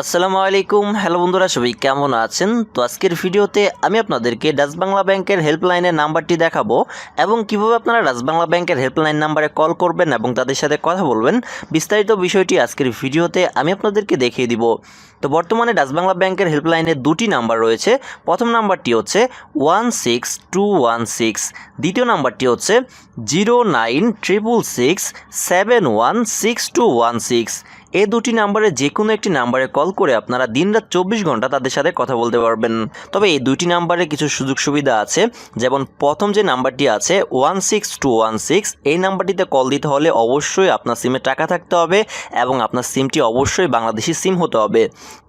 আসসালামু আলাইকুম। হ্যালো বন্ধুরা, সবাই কেমন আছেন? তো আজকের ভিডিওতে আমি আপনাদেরকে ডাচ বাংলা ব্যাংকের হেল্পলাইনের নাম্বারটি দেখাবো এবং কীভাবে আপনারা ডাচ বাংলা ব্যাংকের হেল্পলাইন নাম্বারে কল করবেন এবং তাদের সাথে কথা বলবেন, বিস্তারিত বিষয়টি আজকের ভিডিওতে আমি আপনাদেরকে দেখিয়ে দিব। তো বর্তমানে ডাচ বাংলা ব্যাংকের হেল্পলাইনে দুটি নাম্বার রয়েছে। প্রথম নাম্বারটি হচ্ছে one six two one six. দ্বিতীয় নাম্বারটি হচ্ছে zero nine triple six seven one six two one six. এই দুটি নাম্বারে যে কোনো একটি নাম্বারে কল করে আপনারা দিনরাত চব্বিশ ঘণ্টা তাদের সাথে কথা বলতে পারবেন। তবে এই দুটি নাম্বারে কিছু সুযোগ সুবিধা আছে, যেমন প্রথম যে নাম্বারটি আছে one six two one six এই নাম্বারটিতে কল দিতে হলে অবশ্যই আপনার সিমে টাকা থাকতে হবে এবং আপনার সিমটি অবশ্যই বাংলাদেশি সিম হতে হবে।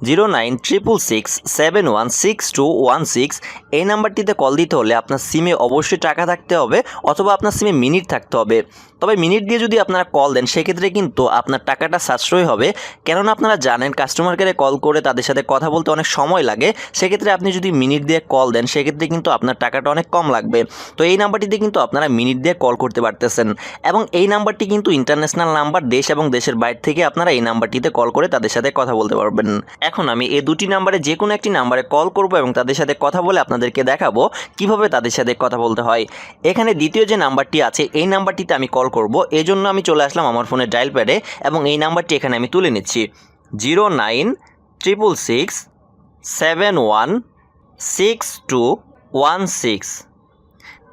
Zero nine triple six seven one six two one six এই নাম্বারটিতে কল দিতে হলে আপনার সিমে অবশ্যই টাকা থাকতে হবে অথবা আপনার সিমে মিনিট থাকতে হবে। তবে মিনিট দিয়ে যদি আপনারা কল দেন, সেক্ষেত্রে কিন্তু আপনার টাকাটা সাশ্রয় হবে। কেননা আপনারা জানেন কাস্টমার কেয়ারে কল করে তাদের সাথে কথা বলতে অনেক সময় লাগে। সেক্ষেত্রে আপনি যদি মিনিট দিয়ে কল দেন, সেক্ষেত্রে কিন্তু আপনার টাকাটা অনেক কম লাগবে। তো এই নাম্বারটিতে কিন্তু আপনারা মিনিট দিয়ে কল করতে পারতেছেন। এবং এই নাম্বারটি কিন্তু ইন্টারন্যাশনাল নাম্বার দেশ এবং দেশের বাইরে থেকে আপনারা এই নাম্বারটিতে কল করে তাদের সাথে কথা বলতে পারবেন। এখন আমি এই দুটি নাম্বারে যে কোনো একটি নাম্বারে কল করব এবং তাদের সাথে কথা বলে আপনাদেরকে দেখাবো কীভাবে তাদের সাথে কথা বলতে হয়। এখানে দ্বিতীয় যে নাম্বারটি আছে, এই নাম্বারটিতে আমি কল করব। এই জন্য আমি চলে আসলাম আমার ফোনের ডায়াল প্যাডে এবং এই নাম্বারটি এখানে আমি তুলে নিচ্ছি। Zero nine triple six seven one six two one six.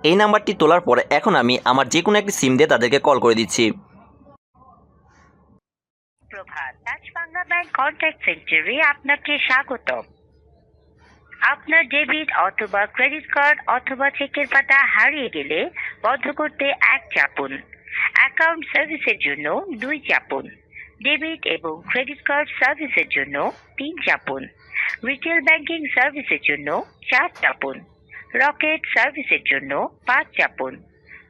এই নাম্বারটি তোলার পরে এখন আমি আমার যে কোনো একটি সিম দিয়ে তাদেরকে কল করে দিচ্ছি। কন্ট্যাক্ট সেন্টারে আপনাকে স্বাগতম। আপনার ডেবিট অথবা ক্রেডিট কার্ড অথবা চেকের পাতা হারিয়ে গেলে বন্ধ করতে এক চাপুন। অ্যাকাউন্ট সার্ভিসের জন্য দুই চাপুন। ডেবিট এবং ক্রেডিট কার্ড সার্ভিসের জন্য তিন চাপুন। রিটেল ব্যাংকিং সার্ভিসের জন্য চার চাপুন। রকেট সার্ভিসের জন্য পাঁচ চাপুন।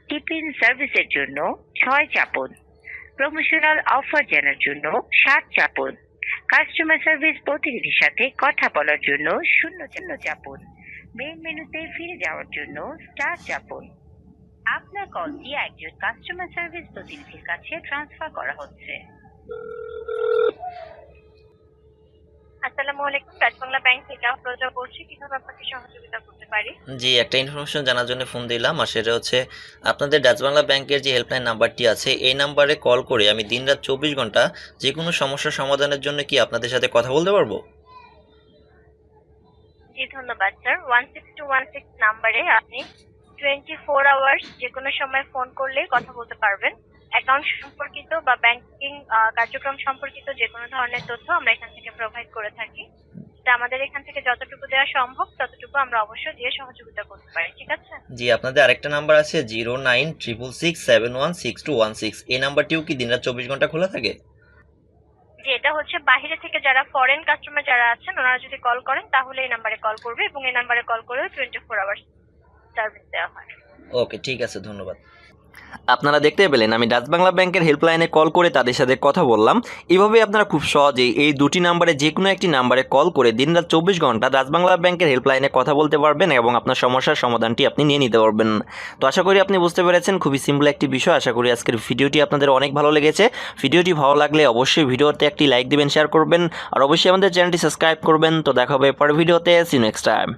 টিফিন সার্ভিসের জন্য ছয় চাপুন। প্রমোশনাল অফার জানার জন্য সাত চাপুন। কাস্টমার সার্ভিস প্রতিনিধির সাথে কথা বলার জন্য শূন্য শূন্য চাপুন। মেইন মেনুতে ফিরে যাওয়ার জন্য স্টার চাপুন। আপনার কলটি একজন কাস্টমার সার্ভিস প্রতিনিধির কাছে ট্রান্সফার করা হচ্ছে। আসসালামু আলাইকুম ডাচ বাংলা ব্যাংক থেকে আফরোজা বলছি কীভাবে আপনাকে সহযোগিতা করতে পারি? জি একটা ইনফরমেশন জানার জন্য ফোন দিলাম আর সেটা হচ্ছে আপনাদের ডাচ বাংলা ব্যাংকের যে হেল্পলাইন নাম্বারটি আছে এই নাম্বারে কল করে আমি দিনরাত চব্বিশ ঘণ্টা যে কোনো সমস্যার সমাধানের জন্য কি আপনাদের সাথে কথা বলতে পারব? জি ধন্যবাদ sir one six two one six নাম্বারে আপনি টোয়েন্টি ফোর আওয়ার্স যে কোনো সময় ফোন করলেই কথা বলতে পারবেন। অ্যাকাউন্ট সম্পর্কিত বা ব্যাংকিং কার্যক্রম সম্পর্কিত যে কোনো ধরনের তথ্য আমরা এখান থেকে প্রোভাইড করে থাকি। আমাদের এখান থেকে যতটুকু দেওয়া সম্ভব ততটুকু আমরা অবশ্যই দিয়ে সহযোগিতা করতে পারি ঠিক আছে? জি আপনাদের আরেকটা নাম্বার আছে zero nine triple six seven one six two one six এই নাম্বারটিও কি দিনরাত চব্বিশ ঘণ্টা খোলা থাকে? যে এটা হচ্ছে বাইরে থেকে যারা ফরেন কাস্টমার যারা আছেন ওনারা যদি কল করেন তাহলে এই নাম্বারে কল করবে এবং এই নাম্বারে কল করে টোয়েন্টি ফোর আওয়ার্স সার্ভিস দেওয়া হয়। ওকে ঠিক আছে ধন্যবাদ। আপনারা দেখতে পেলেন, আমি ডাচ বাংলা ব্যাংকের হেল্পলাইনে কল করে তাদের সাথে কথা বললাম। এভাবে আপনারা খুব সহজেই এই দুটি নাম্বারে যে কোনো একটি নাম্বারে কল করে দিনরাত চব্বিশ ঘণ্টা ডাচ বাংলা ব্যাংকের হেল্পলাইনে কথা বলতে পারবেন এবং আপনার সমস্যার সমাধানটি আপনি নিয়ে নিতে পারবেন। তো আশা করি আপনি বুঝতে পেরেছেন, খুবই সিম্পল একটি বিষয়। আশা করি আজকের ভিডিওটি আপনাদের অনেক ভালো লেগেছে। ভিডিওটি ভালো লাগলে অবশ্যই ভিডিওতে একটি লাইক দিবেন শেয়ার করবেন। আর অবশ্যই আমাদের চ্যানেলটি সাবস্ক্রাইব করবেন। তো দেখা হবে পরের ভিডিওতে। C next time